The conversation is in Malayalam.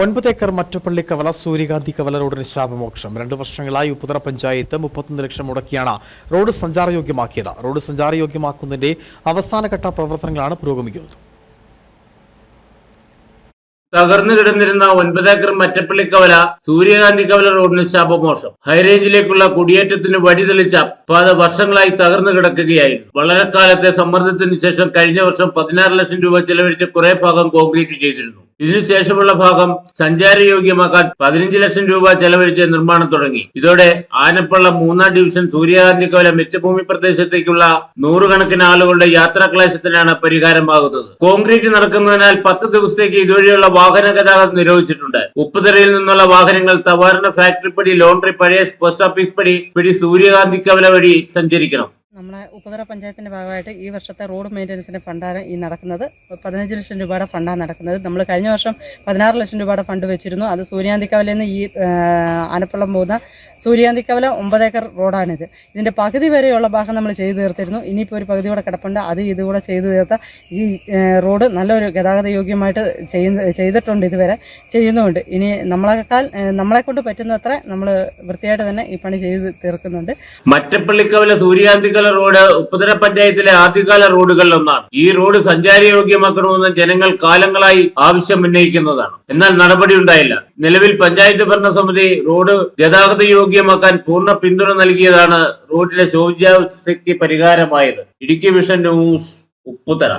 ഒൻപത് ഏക്കർ മറ്റപ്പള്ളി കവല സൂര്യകാന്തി കവല റോഡിന് ശാപമോക്ഷം. രണ്ട് വർഷങ്ങളായി ഉപ്പുതറ പഞ്ചായത്ത് മുപ്പത്തൊന്ന് ലക്ഷം മുടക്കിയാണ് റോഡ് സഞ്ചാരയോഗ്യമാക്കിയത്. റോഡ് സഞ്ചാരയോഗ്യമാക്കുന്നതിന്റെ അവസാനഘട്ട പ്രവർത്തനങ്ങളാണ് പുരോഗമിക്കുന്നത്. തകർന്നു കിടന്നിരുന്ന ഒൻപത് ഏക്കർ മറ്റപ്പള്ളി കവല സൂര്യകാന്തി കവല റോഡിന് ശാപമോഷം ഹൈറേഞ്ചിലേക്കുള്ള കുടിയേറ്റത്തിന് വഴിതെളിച്ച പാത വർഷങ്ങളായി തകർന്നു കിടക്കുകയായിരുന്നു വളരെ കാലത്തെ സമ്മർദ്ദത്തിന് ശേഷം കഴിഞ്ഞ വർഷം പതിനാറ് ലക്ഷം രൂപ ചെലവഴിച്ച് കുറെ ഭാഗം കോൺക്രീറ്റ് ചെയ്തിരുന്നു. ഇതിനുശേഷമുള്ള ഭാഗം സഞ്ചാരയോഗ്യമാക്കാൻ പതിനഞ്ച് ലക്ഷം രൂപ ചെലവഴിച്ച് നിർമ്മാണം തുടങ്ങി. ഇതോടെ ആനപ്പള്ള മൂന്നാം ഡിവിഷൻ സൂര്യകാന്തി കവല മിറ്റഭൂമി പ്രദേശത്തേക്കുള്ള നൂറുകണക്കിന് ആളുകളുടെ യാത്രാക്ലേശത്തിനാണ് പരിഹാരമാകുന്നത്. കോൺക്രീറ്റ് നടക്കുന്നതിനാൽ പത്ത് ദിവസത്തേക്ക് ഇതുവഴിയുള്ള വാഹന ഗതാഗതം നിരോധിച്ചിട്ടുണ്ട്. ഉപ്പുതറയിൽ നിന്നുള്ള വാഹനങ്ങൾ തവാരണ ഫാക്ടറി പടി ലോണ്ടറി പഴയ പോസ്റ്റ് ഓഫീസ് പടി പിടി സൂര്യകാന്തി കവല വഴി സഞ്ചരിക്കണം. നമ്മുടെ ഉപതറ പഞ്ചായത്തിന്റെ ഭാഗമായിട്ട് ഈ വർഷത്തെ റോഡ് മെയിന്റനൻസിന്റെ ഫണ്ടാണ് ഈ നടക്കുന്നത്. പതിനഞ്ച് ലക്ഷം രൂപയുടെ ഫണ്ടാണ് നടക്കുന്നത്. നമ്മൾ കഴിഞ്ഞ വർഷം പതിനാറ് ലക്ഷം രൂപയുടെ ഫണ്ട് വെച്ചിരുന്നു. അത് സൂര്യാന്തിക്കവലയിൽ നിന്ന് ഈ ആനപ്പള്ളം പോകുന്ന സൂര്യാന്തിക്കവല ഒമ്പത് ഏക്കർ റോഡാണിത്. ഇതിന്റെ പകുതി വരെയുള്ള ഭാഗം നമ്മൾ ചെയ്തു തീർത്തിരുന്നു. ഇനിയിപ്പോൾ ഒരു പകുതി കൂടെ കിടപ്പുണ്ട്. അത് ഇതുകൂടെ ചെയ്തു തീർത്ത ഈ റോഡ് നല്ലൊരു ഗതാഗത യോഗ്യമായിട്ട് ചെയ്യുന്ന ചെയ്തിട്ടുണ്ട് ഇതുവരെ. ചെയ്യുന്നുണ്ട്. ഇനി നമ്മളെക്കാൾ നമ്മളെക്കൊണ്ട് നമ്മളെ കൊണ്ട് പറ്റുന്നത്ര നമ്മൾ വൃത്തിയായിട്ട് തന്നെ ഈ പണി ചെയ്ത് തീർക്കുന്നുണ്ട്. മറ്റപ്പള്ളിക്കവല സൂര്യാന്തിക്കല റോഡ് ഉപ്പുതര പഞ്ചായത്തിലെ ആദ്യകാല റോഡുകളിൽ ഒന്നാണ് ഈ റോഡ് സഞ്ചാരയോഗ്യമാക്കണമെന്ന് ജനങ്ങൾ കാലങ്ങളായി ആവശ്യം ഉന്നയിക്കുന്നതാണ് എന്നാൽ നടപടി ഉണ്ടായില്ല. നിലവിൽ പഞ്ചായത്ത് ഭരണസമിതി റോഡ് ഗതാഗത യോഗ്യമാക്കാൻ പൂർണ പിന്തുണ നൽകിയതാണ് റോഡിലെ ശോച്യാവസ്ഥയ്ക്ക് പരിഹാരമായത്. Idukki vision news Upputhara